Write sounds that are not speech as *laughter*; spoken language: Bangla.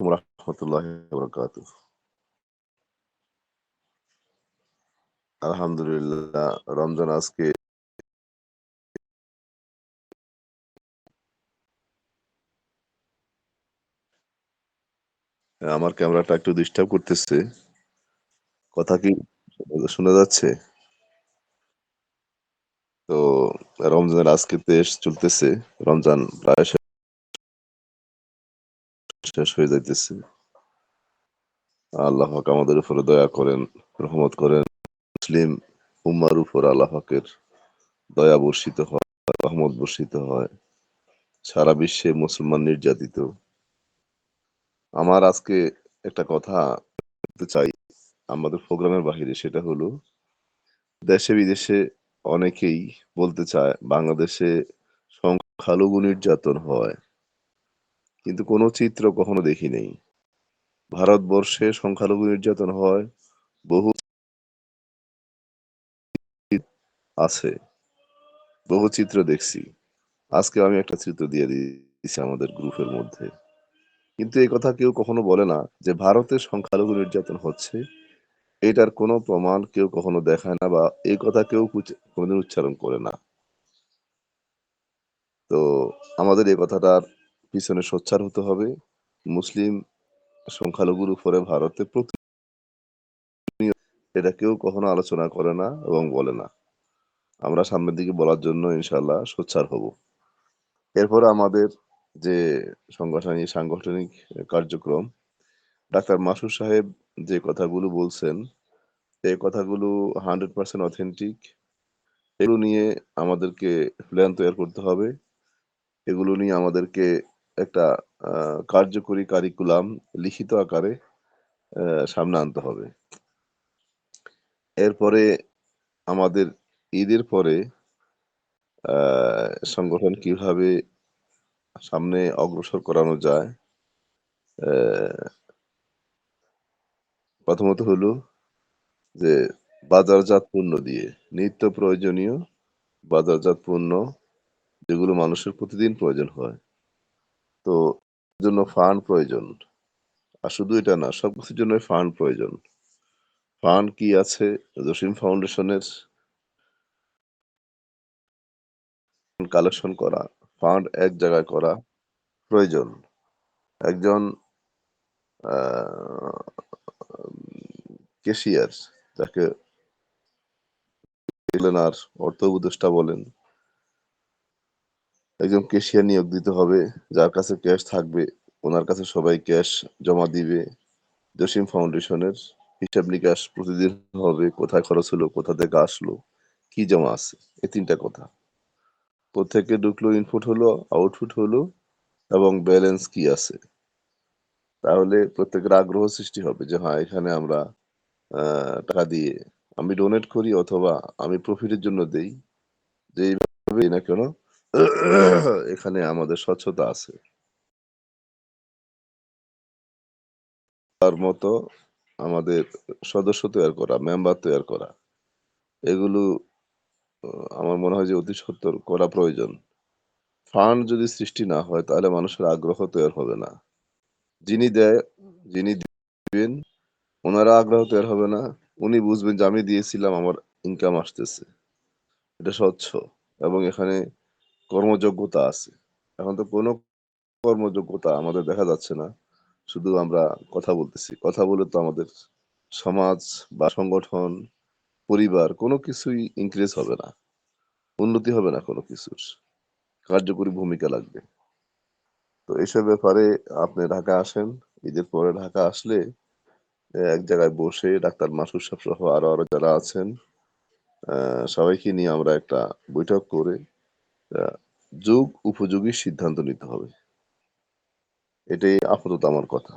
রহমতুল্লাহি। আলহামদুলিল্লাহ রমজান আজকে আমার ক্যামেরাটা একটু ডিস্টার্ব করতেছে। কথা কি শোনা যাচ্ছে? তো রমজানের আজকে দেশ চলতেছে। রমজান প্রায় শেষ হয়ে যাইতেছে। আল্লাহ পাক আমাদের উপরে দয়া করেন, রহমত করেন। মুসলিম উম্মার উপর আল্লাহ পাকের দয়া বর্ষিত হয়, রহমত বর্ষিত হয়। সারা বিশ্বে মুসলমান নির্যাতিত। আমার আজকে একটা কথা চাই আমাদের প্রোগ্রামের বাহিরে সেটা হলো দেশে বিদেশে অনেকেই বলতে চায় বাংলাদেশে সংখ্যালঘু নির্যাতন হয়। কিন্তু কোনো চিত্র কখনো দেখি নাই। ভারতবর্ষে সংখ্যালঘু নির্যাতন হয়, বহু আছে। বহু চিত্র দেখছি। আজকে আমি একটা চিত্র দিয়ে দিয়েছি আমাদের গ্রুপের মধ্যে। কিন্তু এই কথা কেউ কখনো বলে না যে ভারতে সংখ্যালঘু নির্যাতন হচ্ছে। এটার কোনো প্রমাণ কেউ কখনো দেখায় না বা এই কথা কেউ কোনোদিন উচ্চারণ করে না। তো আমাদের এই কথাটার পিছনে সোচ্চার হতে হবে। মুসলিম সংখ্যালঘুর উপরে ভারতে প্রতি এটা কেউ কখনো আলোচনা করে না এবং বলে না। আমরা সামনের দিকে বলার জন্য ইনশাল্লাহ সোচ্চার হব। এরপর আমাদের যে সংগঠনিক সাংগঠনিক কার্যক্রম ডাক্তার মাসুদ সাহেব যে কথাগুলো বলছেন, এই কথাগুলো 100% অথেন্টিক। এগুলো নিয়ে আমাদেরকে প্ল্যান তৈয়ার করতে হবে। এগুলো নিয়ে আমাদেরকে একটা কার্যকরী কারিকুলাম লিখিত আকারে সামনে আনতে হবে। এরপরে আমাদের ঈদের পরে সংগঠন কীভাবে সামনে অগ্রসর করানো যায় প্রথমত হলো যে বাজারজাত পণ্য দিয়ে, নিত্য প্রয়োজনীয় বাজারজাত পণ্য যেগুলো মানুষের প্রতিদিন প্রয়োজন হয়। তো জন্য ফান্ড প্রয়োজন। আর শুধু এটা না সবকিছুর জন্যই ফান্ড প্রয়োজন। ফান্ড কি আছে জসিম ফাউন্ডেশনের কালেকশন করা, ফান্ড এক জায়গায় করা প্রয়োজন। একজন আ ক্যাশিয়ার যাকে অর্থ উপদেষ্টা বলেন। একজন ক্যাশিয়ার নিয়োগ দিতে হবে। যার কাছে ক্যাশ থাকবে, ওনার কাছে সবাই ক্যাশ জমা দিবে। জসিম ফাউন্ডেশনের হিসাব-নিকাশ প্রতিদিন হবে। কোথায় খরচ হলো, কোথা থেকে আসলো, কি জমা আছে। এই ৩ টা কথা। কোত্থেকে ঢুকলো, ইনপুট হলো, আউটপুট হলো এবং ব্যালেন্স কি আছে। তাহলে প্রত্যেকের আগ্রহ সৃষ্টি হবে যে হ্যাঁ, এখানে আমরা টাকা দিয়ে আমি ডোনেট করি অথবা আমি প্রফিটের জন্য দেই। যেইভাবেই না কেন *coughs* এখানে আমাদের স্বচ্ছতা আছে। তার মতো আমাদের সদস্য তৈয়ার করা, মেম্বার তৈয়ার করা। এগুলো আমার মনে হয় যে অতি সত্বর করা প্রয়োজন। ফান্ড যদি সৃষ্টি না হয় তাহলে মানুষের আগ্রহ তৈয়ার হবে না। যিনি দেয়, যিনি দিবেন উনারা আগ্রহ তৈয়ার হবে না। উনি বুঝবেন যে আমি দিয়েছিলাম আমার ইনকাম আসতেছে। এটা স্বচ্ছ এবং এখানে কর্মযোগ্যতা আছে। এখন তো কোনো কর্মযোগ্যতা আমাদের দেখা যাচ্ছে না। শুধু আমরা কথা বলতেছি। কথা বলে তো আমাদের সমাজ বা সংগঠন, পরিবার কোনো কিছুই ইনক্রিজ হবে না। উন্নতি হবে না কোনো কিছুর। কার্যকরী ভূমিকা লাগবে। তো এসব ব্যাপারে আপনি ঢাকা আসেন। ঈদের পরে ঢাকা আসলে এক জায়গায় বসে ডাক্তার মাসুর সাহেব সহ আরও, আরও যারা আছেন সবাইকে নিয়ে আমরা একটা বৈঠক করে যুগ উপযোগী সিদ্ধান্ত নিতে হবে। এটাই আপাতত আমার কথা।